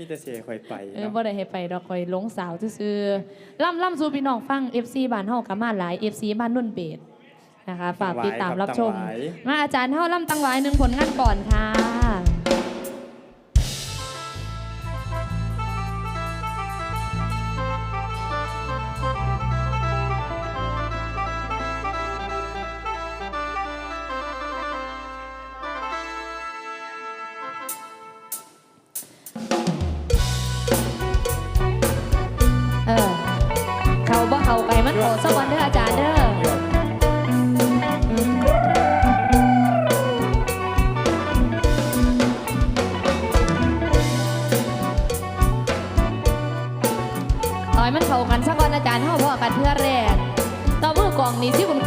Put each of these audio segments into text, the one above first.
มีแต่เสียคอยไปเออบ่ได้ให้ไปดอกคอยหลงสาวซื่อๆล่ำล่ำสู่พี่น้องฟัง FC บ้านเฮากะมาหลาย FC บ้านนุ่นเบดนะคะฝากติดตามรับชม มาอาจารย์เฮาล่ำตังหวายหนึ่งผลงานก่อนค่ะ สปอนเดอร์อาจารย์เด้อต่อยมันเข้ากันสักวันอาจารย์เข้าพ่อกันเพื่อแรกต่อมือกองนี้ที่คุณ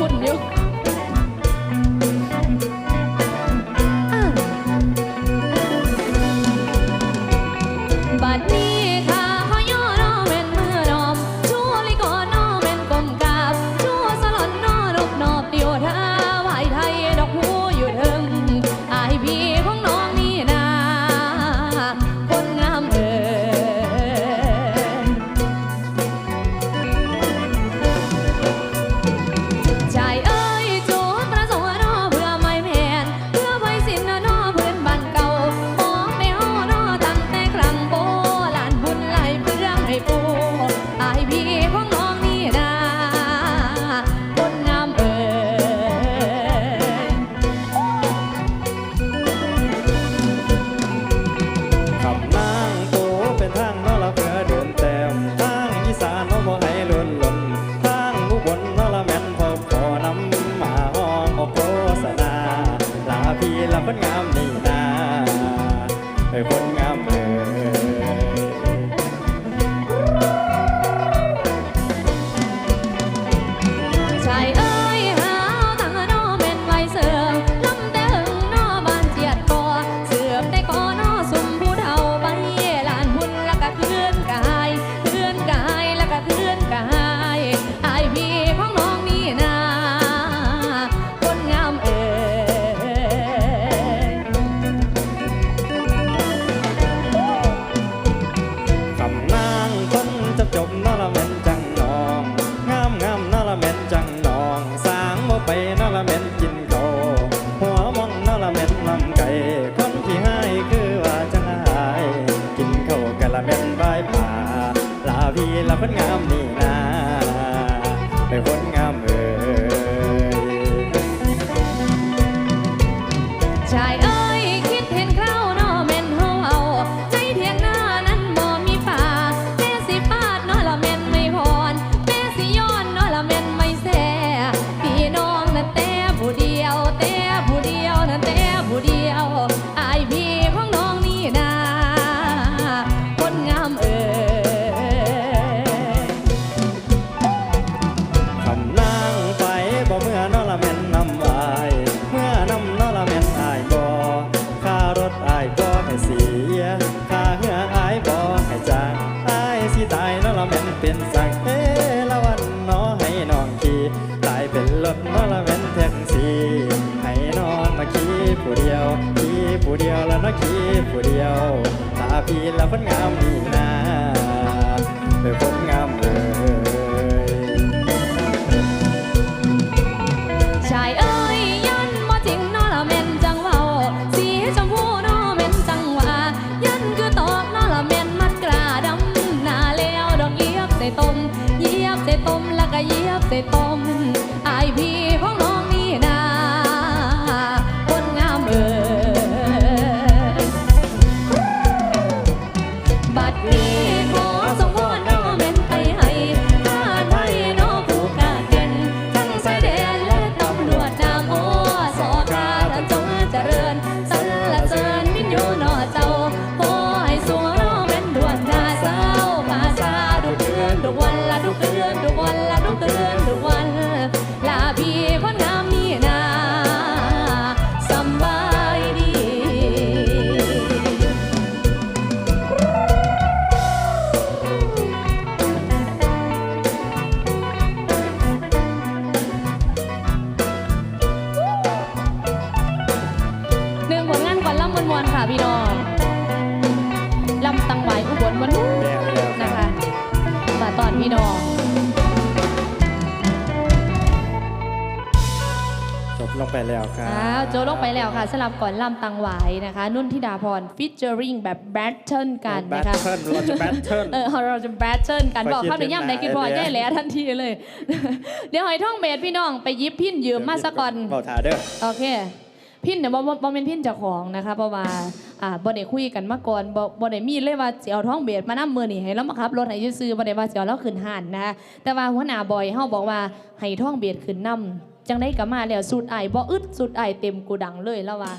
Everybody. ผู้เดียวพี่ผู้เดียวแล้วนะขี้ผู้เดียวตาพี่แล้วคนงามดีนาเป็นคนงามเลยชายเอ้ยยันมาจริงนอละเมนจังเว้าสีชมพู ไปแล้วครับอ้าวโจลงไปแล้วค่ะสลับก่อนลำตังหวายนะคะ นุ่นธิดาพรฟิชเจอริงแบบแบทเทิลกันแบทนะคะเทิลเราจะแบทเทิลเออเราจะแบทเทิลกันไปบอกคิดคำในย่ำในกินพอเห็นหน้าแย่แหล้วทันทีเลย เดี๋ยวหอยท่องเบสพี่น้องไปยิบพินยืมมาสะก่อนเบาถาเด้อโอเคพินเนี่ยบ่บ่บ่เป็นพินเจ้าของนะคะเพราะว่าอ่าบ่ได้คุยกันมาก่อนบ่บ่ได้มีเลยว่าสิเอาท่องเบสมานำมือนี่ให้เรามาขับรถให้ซื้อๆบ่ได้ว่าสิเอาเราขึ้นห้านนะคะแต่ว่าหัวหน้าบอยเฮาบอกว่าให้ท่องเบสขึ้นนำ จังได้กลับมาแล้วสุดไอ้ายบ่อึดสุดไอ้ายเต็มกูดังเลยแล้วว่า